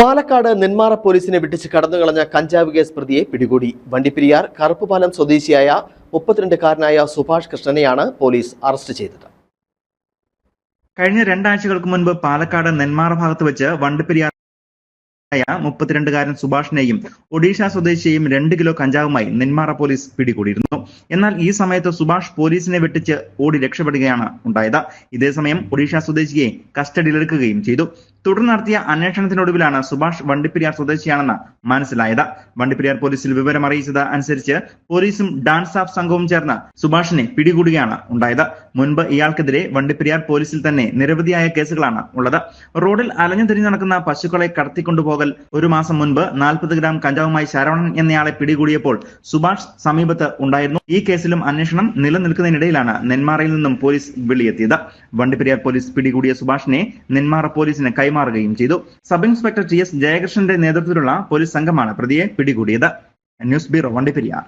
പാലക്കാട് നെന്മാറ പോലീസിനെ വിട്ടിച്ച് കടന്നുകളഞ്ഞ കഞ്ചാവ് കേസ് പ്രതിയെ പിടികൂടി. വണ്ടിപ്പെരിയാർ കറുപ്പുപാലം സ്വദേശിയായ മുപ്പത്തിരണ്ടുകാരനായ സുഭാഷ് കൃഷ്ണനെയാണ് പോലീസ് അറസ്റ്റ് ചെയ്തത്. കഴിഞ്ഞ രണ്ടാഴ്ചകൾക്ക് മുൻപ് പാലക്കാട് നെന്മാറ ഭാഗത്ത് വെച്ച് വണ്ടിപ്പെരിയാർ മുപ്പത്തിരണ്ടുകാരൻ സുഭാഷിനെയും ഒഡീഷ സ്വദേശിയെയും രണ്ട് കിലോ കഞ്ചാവുമായി നെന്മാറ പോലീസ് പിടികൂടിയിരുന്നു. എന്നാൽ ഈ സമയത്ത് സുഭാഷ് പോലീസിനെ വെട്ടിച്ച് ഓടി രക്ഷപ്പെടുകയാണ് ഉണ്ടായത്. ഇതേസമയം ഒഡീഷ സ്വദേശിയെ കസ്റ്റഡിയിലെടുക്കുകയും ചെയ്തു. തുടർന്ന് നടത്തിയ അന്വേഷണത്തിനൊടുവിലാണ് സുഭാഷ് വണ്ടിപ്പെരിയാർ സ്വദേശിയാണെന്ന് മനസ്സിലായത്. വണ്ടിപ്പെരിയാർ പോലീസിൽ വിവരം അറിയിച്ചത് അനുസരിച്ച് പോലീസും ഡാൻസ് ആഫ് സംഘവും ചേർന്ന് സുഭാഷിനെ പിടികൂടുകയാണ് ഉണ്ടായത്. മുൻപ് ഇയാൾക്കെതിരെ വണ്ടിപ്പെരിയാർ പോലീസിൽ തന്നെ നിരവധിയായ കേസുകളാണ് ഉള്ളത്. റോഡിൽ അലഞ്ഞു തിരിഞ്ഞു നടക്കുന്ന പശുക്കളെ കടത്തിക്കൊണ്ടുപോകൽ ഒരു മാസം മുൻപ് നാൽപ്പത് ഗ്രാം കഞ്ചാവുമായി ശരവണൻ എന്നയാളെ പിടികൂടിയപ്പോൾ സുഭാഷ് സമീപത്ത് ഉണ്ടായിരുന്നു. ഈ കേസിലും അന്വേഷണം നിലനിൽക്കുന്നതിനിടയിലാണ് നെന്മാറയിൽ നിന്നും പോലീസ് വിളിയെത്തിയത്. വണ്ടിപ്പെരിയാർ പോലീസ് പിടികൂടിയ സുഭാഷിനെ നെന്മാറ പോലീസിന് കൈമാറുകയും ചെയ്തു. സബ് ഇൻസ്പെക്ടർ ടി എസ് ജയകൃഷ്ണന്റെ നേതൃത്വത്തിലുള്ള പോലീസ് സംഘമാണ് പ്രതിയെ പിടികൂടിയത്. News bureau Vandiperiyar.